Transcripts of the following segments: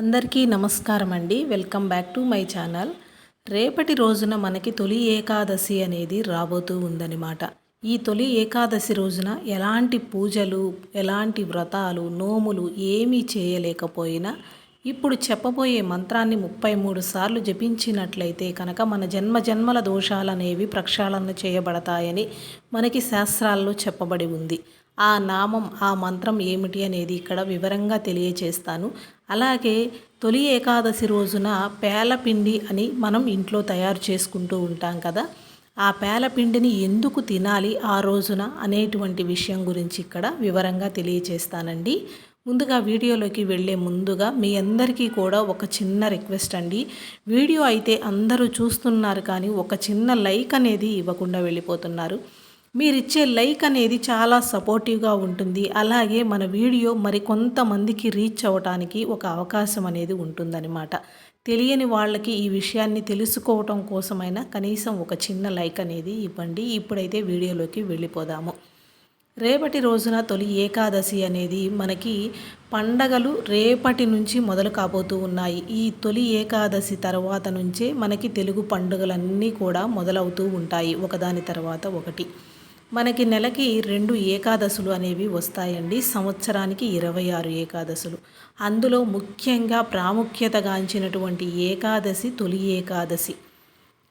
అందరికీ నమస్కారం అండి welcome back to my channel. రేపటి రోజున మనకి తొలి ఏకాదశి అనేది రాబోతూ ఉందన్నమాట. ఈ తొలి ఏకాదశి రోజున ఎలాంటి పూజలు ఎలాంటి వ్రతాలు నోములు ఏమీ చేయలేకపోయినా ఇప్పుడు చెప్పబోయే మంత్రాన్ని ముప్పై మూడు సార్లు జపించినట్లయితే కనుక మన జన్మ జన్మల దోషాలనేవి ప్రక్షాళన చేయబడతాయని మనకి శాస్త్రాల్లో చెప్పబడి ఉంది. ఆ నామం ఆ మంత్రం ఏమిటి అనేది ఇక్కడ వివరంగా తెలియచేస్తాను. అలాగే తొలి ఏకాదశి రోజున పేలపిండి అని మనం ఇంట్లో తయారు చేసుకుంటూ ఉంటాం కదా. ఆ పేలపిండిని ఎందుకు తినాలి ఆ రోజున అనేటువంటి విషయం గురించి ఇక్కడ వివరంగా తెలియచేస్తానండి. ముందుగా వీడియోలోకి వెళ్ళే ముందుగా మీ అందరికీ కూడా ఒక చిన్న రిక్వెస్ట్ అండి. వీడియో అయితే అందరూ చూస్తున్నారు కానీ ఒక చిన్న లైక్ అనేది ఇవ్వకుండా వెళ్ళిపోతున్నారు. మీరిచ్చే లైక్ అనేది చాలా సపోర్టివ్గా ఉంటుంది. అలాగే మన వీడియో మరి కొంతమందికి రీచ్ అవ్వటానికి ఒక అవకాశం అనేది ఉంటుందన్నమాట. తెలియని వాళ్ళకి ఈ విషయాన్ని తెలుసుకోవటం కోసమైనా కనీసం ఒక చిన్న లైక్ అనేది ఇవ్వండి. ఇప్పుడైతే వీడియోలోకి వెళ్ళిపోదాము. రేపటి రోజున తొలి ఏకాదశి అనేది మనకి పండగలు రేపటి నుంచి మొదలు కాబోతూ ఉన్నాయి. ఈ తొలి ఏకాదశి తర్వాత నుంచే మనకి తెలుగు పండుగలన్నీ కూడా మొదలవుతూ ఉంటాయి. ఒకదాని తర్వాత ఒకటి. మనకి నెలకి రెండు ఏకాదశులు అనేవి వస్తాయండి. సంవత్సరానికి ఇరవై ఆరు ఏకాదశులు. అందులో ముఖ్యంగా ప్రాముఖ్యతగాంచినటువంటి ఏకాదశి తొలి ఏకాదశి.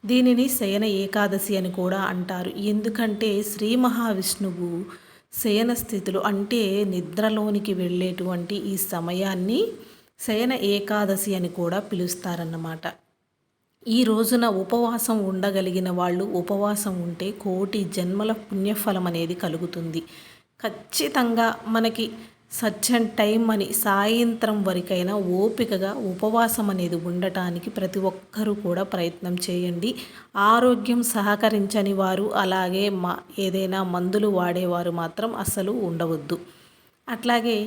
దీనిని శయన ఏకాదశి అని కూడా అంటారు. ఎందుకంటే శ్రీ మహావిష్ణువు శయన స్థితులు అంటే నిద్రలోనికి వెళ్ళేటువంటి ఈ సమయాన్ని శయన ఏకాదశి అని కూడా పిలుస్తారన్నమాట. ఈ రోజున ఉపవాసం ఉండగలిగిన వాళ్ళు ఉపవాసం ఉంటే కోటి జన్మల పుణ్యఫలం అనేది కలుగుతుంది. ఖచ్చితంగా మనకి సర్జన్ టైం అని సాయంత్రం వరకైనా ఓపికగా ఉపవాసం అనేది ఉండటానికి ప్రతి ఒక్కరూ కూడా ప్రయత్నం చేయండి. ఆరోగ్యం సహకరించని వారు అలాగే మా ఏదైనా మందులు వాడేవారు మాత్రం అసలు ఉండవద్దు. అట్లాగే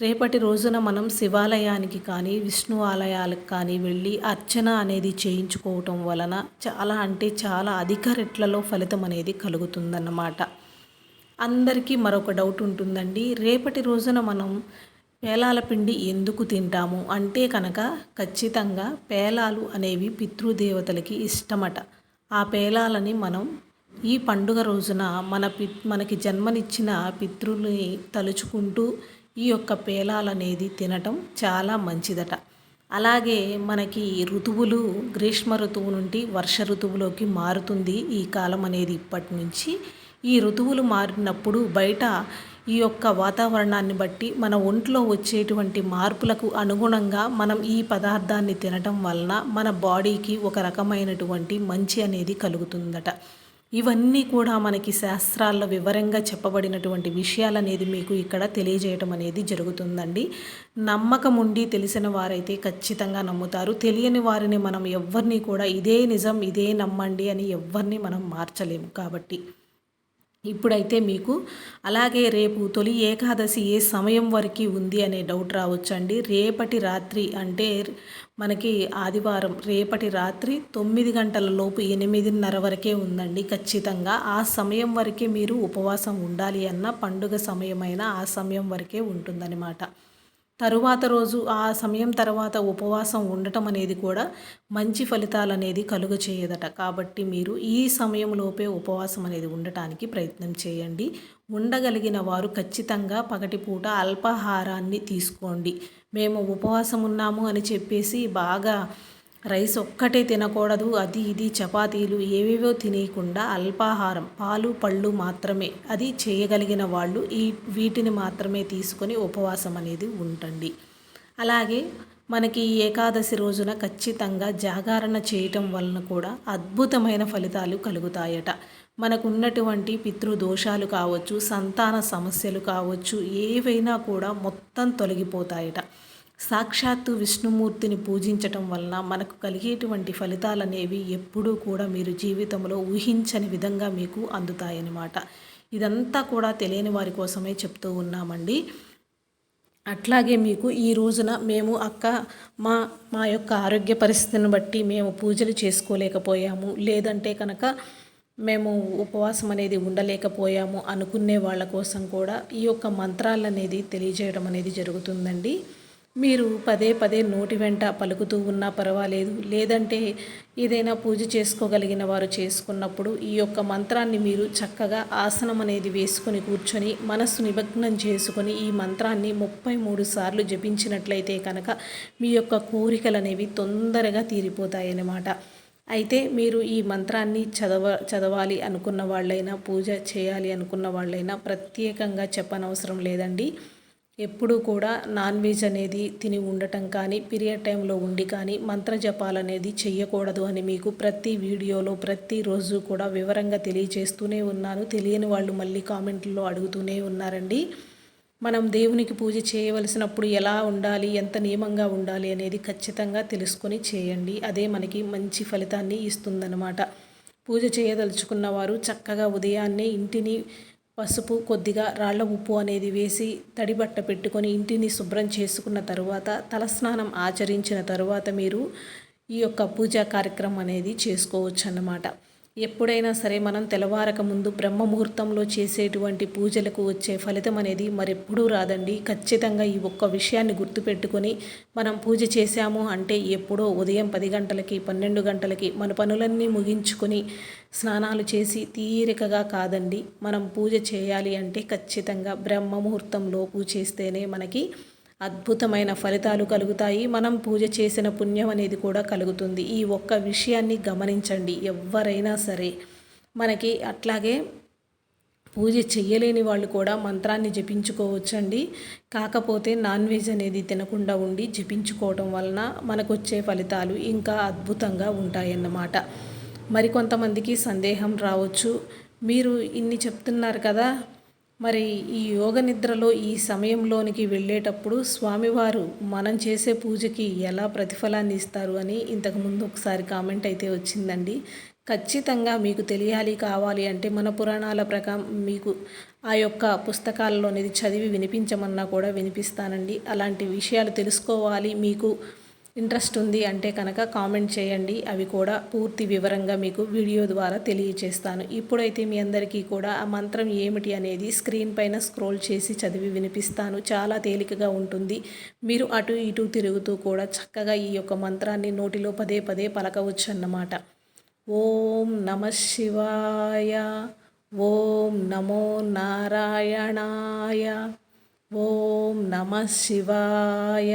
రేపటి రోజున మనం శివాలయానికి కానీ విష్ణు ఆలయాలకు కానీ వెళ్ళి అర్చన అనేది చేయించుకోవటం వలన చాలా అంటే చాలా అధిక రెట్లలో ఫలితం అనేది కలుగుతుందన్నమాట. అందరికీ మరొక డౌట్ ఉంటుందండి. రేపటి రోజున మనం పేలాల పిండి ఎందుకు తింటాము? అంటే కనుక ఖచ్చితంగా పేలాలు అనేవి పితృదేవతలకి ఇష్టమట. ఆ పేలాలని మనం ఈ పండుగ రోజున మన పి మనకి జన్మనిచ్చిన పితృని తలుచుకుంటూ ఈ యొక్క పేలాలనేది తినటం చాలా మంచిదట. అలాగే మనకి ఋతువులు గ్రీష్మ ఋతువు నుండి వర్ష ఋతువులోకి మారుతుంది ఈ కాలం అనేది ఇప్పటి నుంచి ఈ ఋతువులు మారినప్పుడు బయట ఈ యొక్క వాతావరణాన్ని బట్టి మన ఒంట్లో వచ్చేటువంటి మార్పులకు అనుగుణంగా మనం ఈ పదార్థాన్ని తినటం వలన మన బాడీకి ఒక రకమైనటువంటి మంచి అనేది కలుగుతుందట. ఇవన్నీ కూడా మనకి శాస్త్రాల్లో వివరంగా చెప్పబడినటువంటి విషయాలు అనేది మీకు ఇక్కడ తెలియజేయటం అనేది జరుగుతుందండి. నమ్మకం ఉండి తెలిసిన వారైతే ఖచ్చితంగా నమ్ముతారు. తెలియని వారిని మనం ఎవరిని కూడా ఇదే నిజం ఇదే నమ్మండి అని ఎవరిని మనం మార్చలేము కాబట్టి. ఇప్పుడైతే మీకు అలాగే రేపు తొలి ఏకాదశి ఏ సమయం వరకు ఉంది అనే డౌట్ రావచ్చండి. రేపటి రాత్రి అంటే మనకి ఆదివారం రేపటి రాత్రి తొమ్మిది గంటల లోపు ఎనిమిదిన్నర వరకే ఉందండి ఖచ్చితంగా. ఆ సమయం వరకే మీరు ఉపవాసం ఉండాలి అన్న పండుగ సమయమైన ఆ సమయం వరకే ఉంటుందన్నమాట. తరువాత రోజు ఆ సమయం తర్వాత ఉపవాసం ఉండటం అనేది కూడా మంచి ఫలితాలు అనేది కలుగ చేయదట. కాబట్టి మీరు ఈ సమయంలోపే ఉపవాసం అనేది ఉండటానికి ప్రయత్నం చేయండి. ఉండగలిగిన వారు ఖచ్చితంగా పగటిపూట అల్పాహారాన్ని తీసుకోండి. మేము ఉపవాసం ఉన్నాము అని చెప్పేసి బాగా రైస్ ఒక్కటే తినకూడదు. అది ఇది చపాతీలు ఏవేవో తినేయకుండా అల్పాహారం పాలు పళ్ళు మాత్రమే. అది చేయగలిగిన వాళ్ళు ఈ వీటిని మాత్రమే తీసుకొని ఉపవాసం అనేది ఉంటండి అలాగే మనకి ఏకాదశి రోజున ఖచ్చితంగా జాగరణ చేయటం వలన కూడా అద్భుతమైన ఫలితాలు కలుగుతాయట. మనకున్నటువంటి పితృదోషాలు కావచ్చు సంతాన సమస్యలు కావచ్చు ఏవైనా కూడా మొత్తం తొలగిపోతాయట. సాక్షాత్తు విష్ణుమూర్తిని పూజించటం వలన మనకు కలిగేటువంటి ఫలితాలు అనేవి ఎప్పుడూ కూడా మీరు జీవితంలో ఊహించని విధంగా మీకు అందుతాయన్నమాట. ఇదంతా కూడా తెలియని వారి కోసమే చెప్తూ ఉన్నామండి. అట్లాగే మీకు ఈ రోజున మేము అక్క మా మా యొక్క ఆరోగ్య పరిస్థితిని బట్టి మేము పూజలు చేసుకోలేకపోయాము. లేదంటే కనుక మేము ఉపవాసం అనేది ఉండలేకపోయాము అనుకునే వాళ్ళ కోసం కూడా ఈ యొక్క మంత్రాలు అనేది తెలియజేయడం అనేది జరుగుతుందండి. మీరు పదే పదే నోటి వెంట పలుకుతూ ఉన్నా పర్వాలేదు. లేదంటే ఏదైనా పూజ చేసుకోగలిగిన వారు చేసుకున్నప్పుడు ఈ యొక్క మంత్రాన్ని మీరు చక్కగా ఆసనం అనేది వేసుకొని కూర్చొని మనస్సు నిమగ్నం చేసుకొని ఈ మంత్రాన్ని ముప్పై మూడు సార్లు జపించినట్లయితే కనుక మీ యొక్క కోరికలు అనేవి తొందరగా తీరిపోతాయన్నమాట. అయితే మీరు ఈ మంత్రాన్ని చదవ చదవాలి అనుకున్న వాళ్ళైనా పూజ చేయాలి అనుకున్న వాళ్ళైనా ప్రత్యేకంగా చెప్పనవసరం లేదండి. ఎప్పుడూ కూడా నాన్ వెజ్ అనేది తిని ఉండటం కానీ పీరియడ్ టైంలో ఉండి కానీ మంత్ర జపాలు అనేది చెయ్యకూడదు అని మీకు ప్రతి వీడియోలో ప్రతిరోజు కూడా వివరంగా తెలియజేస్తూనే ఉన్నాను. తెలియని వాళ్ళు మళ్ళీ కామెంట్లో అడుగుతూనే ఉన్నారండి. మనం దేవునికి పూజ చేయవలసినప్పుడు ఎలా ఉండాలి ఎంత నియమంగా ఉండాలి అనేది ఖచ్చితంగా తెలుసుకొని చేయండి. అదే మనకి మంచి ఫలితాన్ని ఇస్తుందన్నమాట. పూజ చేయదలుచుకున్న వారు చక్కగా ఉదయాన్నే ఇంటిని పసుపు కొద్దిగా రాళ్ళ ఉప్పు అనేది వేసి తడిబట్ట పెట్టుకొని ఇంటిని శుభ్రం చేసుకున్న తరువాత తలస్నానం ఆచరించిన తరువాత మీరు ఈ యొక్క పూజా కార్యక్రమం అనేది చేసుకోవచ్చు అన్నమాట ఎప్పుడైనా సరే మనం తెల్లవారక ముందు బ్రహ్మ ముహూర్తంలో చేసేటువంటి పూజలకు వచ్చే ఫలితం అనేది మరెప్పుడూ రాదండి. ఖచ్చితంగా ఈ ఒక్క విషయాన్ని గుర్తుపెట్టుకొని మనం పూజ చేశాము అంటే ఎప్పుడో ఉదయం పది గంటలకి పన్నెండు గంటలకి మన పనులన్నీ ముగించుకొని స్నానాలు చేసి తీరికగా కాదండి. మనం పూజ చేయాలి అంటే ఖచ్చితంగా బ్రహ్మ ముహూర్తంలో పూజ చేస్తేనే మనకి అద్భుతమైన ఫలితాలు కలుగుతాయి. మనం పూజ చేసిన పుణ్యం అనేది కూడా కలుగుతుంది. ఈ ఒక్క విషయాన్ని గమనించండి. ఎవరైనా సరే మనకి అట్లాగే పూజ చేయలేని వాళ్ళు కూడా మంత్రాన్ని జపించుకోవచ్చండి. కాకపోతే నాన్ వెజ్ అనేది తినకుండా ఉండి జపించుకోవడం వలన మనకొచ్చే ఫలితాలు ఇంకా అద్భుతంగా ఉంటాయన్నమాట. మరికొంతమందికి సందేహం రావచ్చు. మీరు ఇన్ని చెప్తున్నారు కదా మరి ఈ యోగ నిద్రలో ఈ సమయంలోనికి వెళ్ళేటప్పుడు స్వామివారు మనం చేసే పూజకి ఎలా ప్రతిఫలాన్ని ఇస్తారు అని ఇంతకుముందు ఒకసారి కామెంట్ అయితే వచ్చిందండి. ఖచ్చితంగా మీకు తెలియాలి కావాలి అంటే మన పురాణాల ప్రకారం మీకు ఆ యొక్క పుస్తకాలలోనిది చదివి వినిపించమన్నా కూడా వినిపిస్తానండి. అలాంటి విషయాలు తెలుసుకోవాలి మీకు ఇంట్రెస్ట్ ఉంది అంటే కనుక కామెంట్ చేయండి. అవి కూడా పూర్తి వివరంగా మీకు వీడియో ద్వారా తెలియచేస్తాను. ఇప్పుడైతే మీ అందరికీ కూడా ఆ మంత్రం ఏమిటి అనేది స్క్రీన్ పైన స్క్రోల్ చేసి చదివి వినిపిస్తాను. చాలా తేలికగా ఉంటుంది. మీరు అటు ఇటు తిరుగుతూ కూడా చక్కగా ఈ యొక్క మంత్రాన్ని నోటిలో పదే పదే పలకవచ్చు అన్నమాట ఓం నమ శివాయ. ఓం నమో నారాయణాయ. ఓం నమ శివాయ.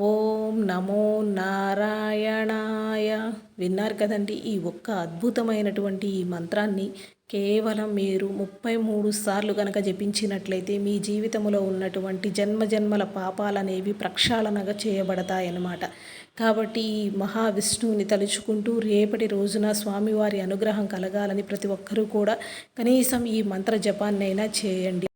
ఓం నమో నారాయణాయ. విన్నారు కదండి ఈ ఒక్క అద్భుతమైనటువంటి ఈ మంత్రాన్ని కేవలం మీరు ముప్పై మూడు సార్లు కనుక జపించినట్లయితే మీ జీవితంలో ఉన్నటువంటి జన్మ జన్మల పాపాలనేవి ప్రక్షాళనగా చేయబడతాయన్నమాట. కాబట్టి ఈ మహావిష్ణువుని తలుచుకుంటూ రేపటి రోజున స్వామివారి అనుగ్రహం కలగాలని ప్రతి ఒక్కరూ కూడా కనీసం ఈ మంత్ర జపాన్నైనా చేయండి.